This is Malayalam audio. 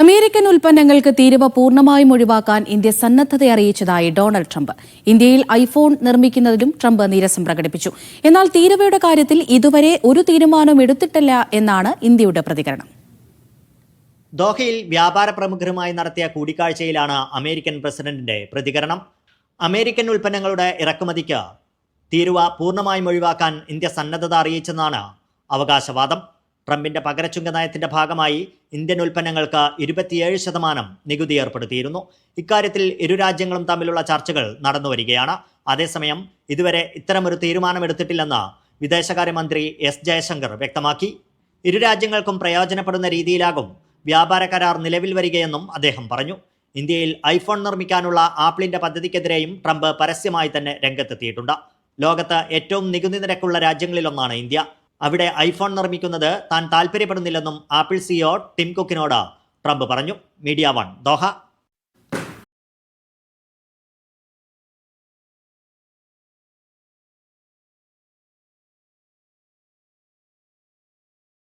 അമേരിക്കൻ ഉൽപ്പന്നങ്ങൾക്ക് തീരുവ പൂർണമായും ഒഴിവാക്കാൻ ഇന്ത്യ സന്നദ്ധത അറിയിച്ചതായി ഡൊണാൾഡ് ട്രംപ്. ഇന്ത്യയിൽ ഐഫോൺ നിർമ്മിക്കുന്നതിലും ട്രംപ് നീരസം പ്രകടിപ്പിച്ചു. എന്നാൽ തീരുവയുടെ കാര്യത്തിൽ ഇതുവരെ ഒരു തീരുമാനവും എടുത്തിട്ടില്ല എന്നാണ് ഇന്ത്യയുടെ പ്രതികരണം. ദോഹയിൽ വ്യാപാര പ്രമുഖരുമായി നടത്തിയ കൂടിക്കാഴ്ചയിലാണ് അമേരിക്കൻ പ്രസിഡന്റിന്റെ പ്രതികരണം. അമേരിക്കൻ ഉൽപ്പന്നങ്ങളുടെ ഇറക്കുമതിക്ക് തീരുവ പൂർണമായും ഒഴിവാക്കാൻ ഇന്ത്യ സന്നദ്ധത അറിയിച്ചെന്നാണ് അവകാശവാദം. ട്രംപിന്റെ പകരച്ചുങ്ക നയത്തിന്റെ ഭാഗമായി ഇന്ത്യൻ ഉൽപ്പന്നങ്ങൾക്ക് ഇരുപത്തിയേഴ് ശതമാനം നികുതി ഏർപ്പെടുത്തിയിരുന്നു. ഇക്കാര്യത്തിൽ ഇരു രാജ്യങ്ങളും തമ്മിലുള്ള ചർച്ചകൾ നടന്നുവരികയാണ് അതേസമയം ഇതുവരെ ഇത്തരമൊരു തീരുമാനമെടുത്തിട്ടില്ലെന്ന് വിദേശകാര്യമന്ത്രി എസ് ജയശങ്കർ വ്യക്തമാക്കി. ഇരു രാജ്യങ്ങൾക്കും പ്രയോജനപ്പെടുന്ന രീതിയിലാകും വ്യാപാര കരാർ നിലവിൽ വരികയെന്നും അദ്ദേഹം പറഞ്ഞു. ഇന്ത്യയിൽ ഐഫോൺ നിർമ്മിക്കാനുള്ള ആപ്പിളിന്റെ പദ്ധതിക്കെതിരെയും ട്രംപ് പരസ്യമായി തന്നെ രംഗത്തെത്തിയിട്ടുണ്ട്. ലോകത്ത് ഏറ്റവും നികുതി നിരക്കുള്ള രാജ്യങ്ങളിലൊന്നാണ് ഇന്ത്യ. അവിടെ ഐഫോൺ നിർമ്മിക്കുന്നത് താൻ താല്പര്യപ്പെടുന്നില്ലെന്നും ആപ്പിൾ സിഇഒ ടിം കുക്കിനോട് ട്രംപ് പറഞ്ഞു. Media One Doha.